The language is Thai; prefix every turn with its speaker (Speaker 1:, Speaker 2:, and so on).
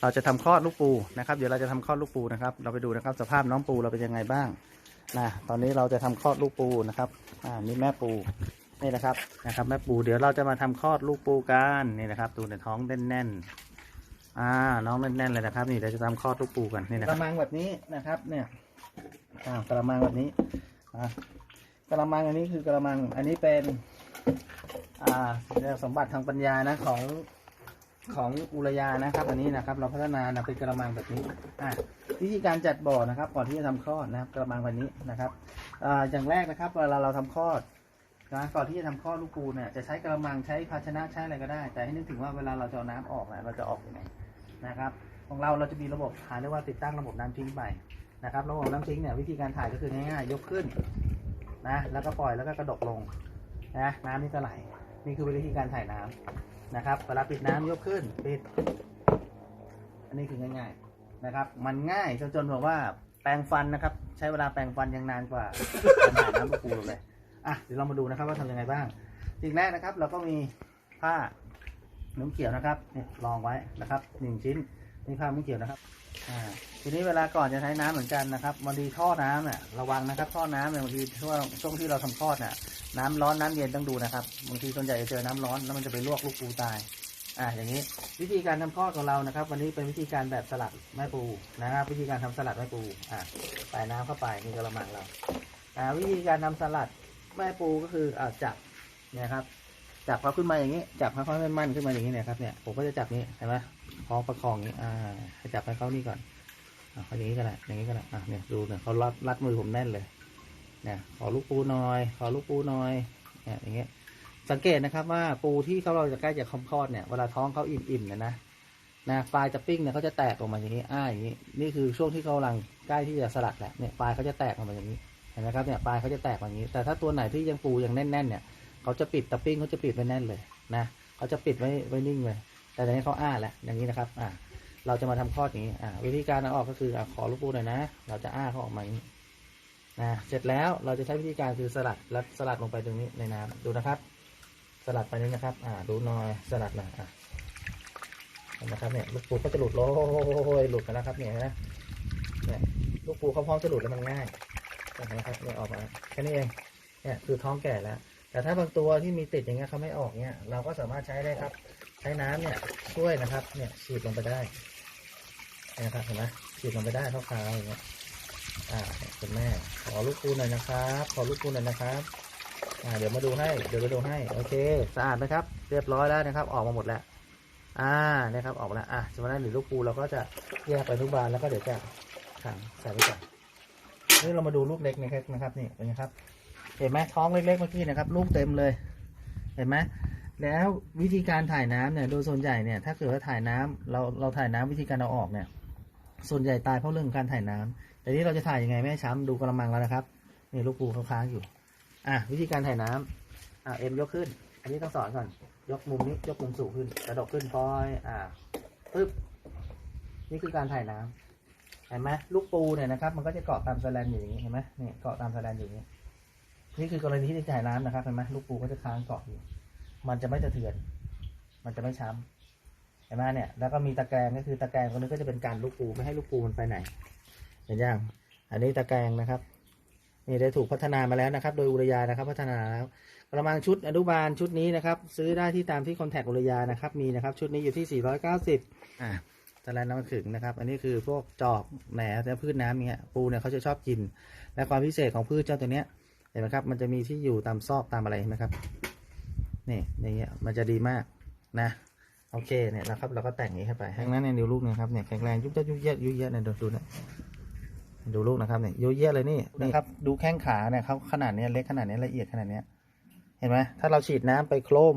Speaker 1: เราจะทำคลอดลูกปูนะครับ เดี๋ยวเราจะทำคลอดลูกปูนะครับ เราไปดูนะครับ สภาพน้องปูเราเป็นยังไงบ้างนะตอนนี้เราจะทำคลอดลูกปูนะครับอ่านี่แม่ปูนี่นะครับนะครับ แม่ปูเดี๋ยวเราจะมาทำคลอดลูกปูกันนี่นะครับดูในท้องแน่นๆอ่าน้องแน่นๆเลยนะครับ นี่เราจะทำคลอดลูกปูกันนี่นะครับกระมังแบบนี้นะครับ เนี่ยอ่ากระมังแบบนี้อ่ากระมังอันนี้คือกระมังอันนี้เป็นอ่าสมบัติทางปัญญานะของ ของอุรยานะครับ อันนี้นะครับ เราพัฒนานะเป็นกระมังแบบนี้อะวิธีการจัดบ่อนะครับ ก่อนที่จะทำคลอดนะครับกระมังแบบนี้นะครับอ่าอย่างแรกนะครับ เวลาเราทำคลอดนะก่อนที่จะทำคลอดลูกปูเนี่ยจะใช้กระมังใช้ภาชนะใช้อะไรก็ได้ แต่ให้นึกถึงว่าเวลาเราจะน้ำออกนะเราจะออกยังไงนะครับ ของเราเราจะมีระบบถ่ายเรียกว่าติดตั้งระบบน้ำทิ้งไปนะครับระบบน้ำทิ้งเนี่ยวิธีการถ่ายก็คือง่ายๆยกขึ้นนะแล้วก็ปล่อยแล้วก็กระดกลงนะน้ำนี่จะไหลนี่คือวิธีการถ่ายน้ำ นะครับเวลาปิดน้ำยกขึ้นปิด อันนี้คือง่ายๆนะครับ มันง่ายจนจนบอกว่าแปรงฟันนะครับ ใช้เวลาแปรงฟันยังนานกว่าการหาน้ำกระปูเลยอะเดี๋ยวเรามาดูนะครับว่าทำยังไงบ้างสิ่งแรกนะครับ เราก็มีผ้าหนุ่มเขียวนะครับเนี่ยรองไว้นะครับหนึ่งชิ้น นี่ผ้าน้ำเขียวนะครับอ่าทีนี้เวลาก่อนจะใช้น้ำเหมือนกันนะครับบางทีท่อน้ำเนี่ยระวังนะครับ ท่อน้ำเนี่ยบางทีช่วงช่วงที่เราทำคลอดเนี่ยน้ำร้อนน้ำเย็นต้องดูนะครับบางทีส่วนใหญ่จะเจอน้ำร้อนแล้วมันจะไปลวกลูกปูตายอ่าอย่างนี้วิธีการทำคลอดของเรานะครับ วันนี้เป็นวิธีการแบบสลัดแม่ปูนะครับ วิธีการทำสลัดแม่ปูอ่าใส่น้ำเข้าไปนี่กระมังเราอ่าวิธีการทำสลัดแม่ปูก็คืออ่าจับเนี่ยครับ จับเขาขึ้นมาอย่างนี้ จับเขาค่อยๆมั่นขึ้นมาอย่างนี้เนี่ยครับเนี่ยผมก็จะจับนี้เห็นไหมคล้องประคองอย่างนี้อ่าให้จับให้เขานี่ก่อนอ่าเขาอย่างนี้ก็ได้อย่างนี้ก็ได้อ่าเนี่ยดูเนี่ยเขารัดรัดมือผมแน่นเลยเนี่ยขอลูกปูหน่อย ขอลูกปูหน่อยเนี่ยอย่างเงี้ยสังเกตนะครับว่าปูที่เขาเราจะใกล้จะคลอดคลอดเนี่ยเวลาท้องเขาอิ่มๆเนี่ยนะนะปลายจะปิ้งเนี่ยเขาจะแตกออกมาอย่างนี้อ้าอย่างนี้นี่คือช่วงที่เขากำลังใกล้ที่จะสลัดแหละเนี่ยปลายเขาจะแตกออกมาอย่างนี้เห็นไหมครับเนี่ยปลายเขาจะแตกอย่างนี้ แต่ถ้าตัวไหนที่ยังปูยังแน่นๆเนี่ย เขาจะปิดตะปิ้งเขาจะปิดไว้แน่นเลยนะเขาจะปิดไว้ไว้นิ่งเลย แต่ตอนนี้เขาอ้าแล้วอย่างนี้นะครับอ่าเราจะมาทำคลอดอย่างนี้อ่าวิธีการเอาออกก็คืออ่าขอลูกปูหน่อยนะ เราจะอ้าเขาออกมาอย่างนี้นะเสร็จแล้วเราจะใช้วิธีการคือสลัดแล้วสลัดลงไปตรงนี้ในน้ำดูนะครับ สลัดไปนี้นะครับ อ่า ดูหน่อยสลัดหน่อยอะนไหมครับเนี่ยลูกปูก็จะหลุดโลยหลุดกันแล้วครับเนี่ยนะเนี่ยลูกปูเขาพร้อมจะหลุดแล้วมันง่ายนไหมครับเนี่ยออกมาแค่นี้เองเนี่ยคือท้องแก่แล้ว แต่ถ้าบางตัวที่มีติดอย่างเงี้ยเขาไม่ออกเนี่ยเราก็สามารถใช้ได้ครับ ใช้น้ำเนี่ยช่วยนะครับ เนี่ยฉีดลงไปได้เห็นไหมครับเห็นไหมฉีดลงไปได้คร่าวๆอย่างเงี้ยอ่าคุณแม่ ขอลูกปูหน่อยนะครับ ขอลูกปูหน่อยนะครับอ่าเดี๋ยวมาดูให้เดี๋ยวมาดูให้โอเคสะอาดไหมครับ เรียบร้อยแล้วนะครับ ออกมาหมดแล้วอ่านะครับออกมาแล้วอะจากนั้นหรือลูกปูเราก็จะแยกไปทุกบานแล้วก็เดี๋ยวจะขังใส่ไปก่อนนี่เรามาดูลูกเล็กนะครับนะครับนี่เป็นไงครับ เห็นไหมท้องเล็กๆเมื่อกี้นะครับ ลูกเต็มเลย เห็นไหมแล้ววิธีการถ่ายน้ำเนี่ยโดยส่วนใหญ่เนี่ยถ้าเกิดว่าถ่ายน้ำเราเราถ่ายน้ำวิธีการเอาออกเนี่ย ส่วนใหญ่ตายเพราะเรื่องการถ่ายน้ำแต่นี้เราจะถ่ายยังไงไม่ให้ช้ำดูกระมังแล้วนะครับนี่ลูกปูเขาค้างอยู่ อะวิธีการถ่ายน้ำอะเอ็มยกขึ้น อันนี้ต้องสอนก่อนยกมุมนี้ยกมุมสูงขึ้นกระดกขึ้นพลอยอ่าปึ๊บนี่คือการถ่ายน้ำเห็นไหมลูกปูเนี่ยนะครับ มันก็จะเกาะตามสแลนอยู่อย่างนี้เห็นไหมนี่เกาะตามสแลนอยู่อย่างนี้ นี่คือกรณีที่ถ่ายน้ำนะครับเห็นไหมลูกปูก็จะค้างเกาะอยู่ มันจะไม่สะเทือน มันจะไม่ช้ำเห็นไหมเนี่ย แล้วก็มีตะแกรงก็คือตะแกรงตรงนี้ก็จะเป็นการลูกปูไม่ให้ลูกปูมันไปไหน เห็นยัง อันนี้ตะแกรงนะครับนี่ได้ถูกพัฒนามาแล้วนะครับ โดยอุรยานะครับ พัฒนาแล้วกระมังชุดอนุบาลชุดนี้นะครับ ซื้อได้ที่ตามที่คอนแทคอุรยานะครับมีนะครับ ชุดนี้อยู่ที่ 490อ่าตะแลนน้ำขึงนะครับ อันนี้คือพวกจอกแหนและพืชน้ำเนี้ยปูเนี่ยเขาจะชอบกิน และความพิเศษของพืชเจ้าตัวเนี้ย เห็นไหมครับ มันจะมีที่อยู่ตามซอกตามอะไรเห็นไหมครับ นี่อย่างเงี้ยมันจะดีมากนะ โอเคเนี่ยนะครับ เราก็แต่งอย่างนี้เข้าไปทั้งนั้นเนี่ยดูลูกเนะครับเนี่ยแข็งแรงยุบยับยุบยับยุบยับเนี่ยดูดูนะดูลูกนะครับเนี่ยเยอะแยะเลยนี่นะครับ ดูแข้งขาเนี่ยเขาขนาดเนี้ยเล็กขนาดเนี้ยละเอียดขนาดเนี้ยเห็นไหมถ้าเราฉีดน้ำไปโครม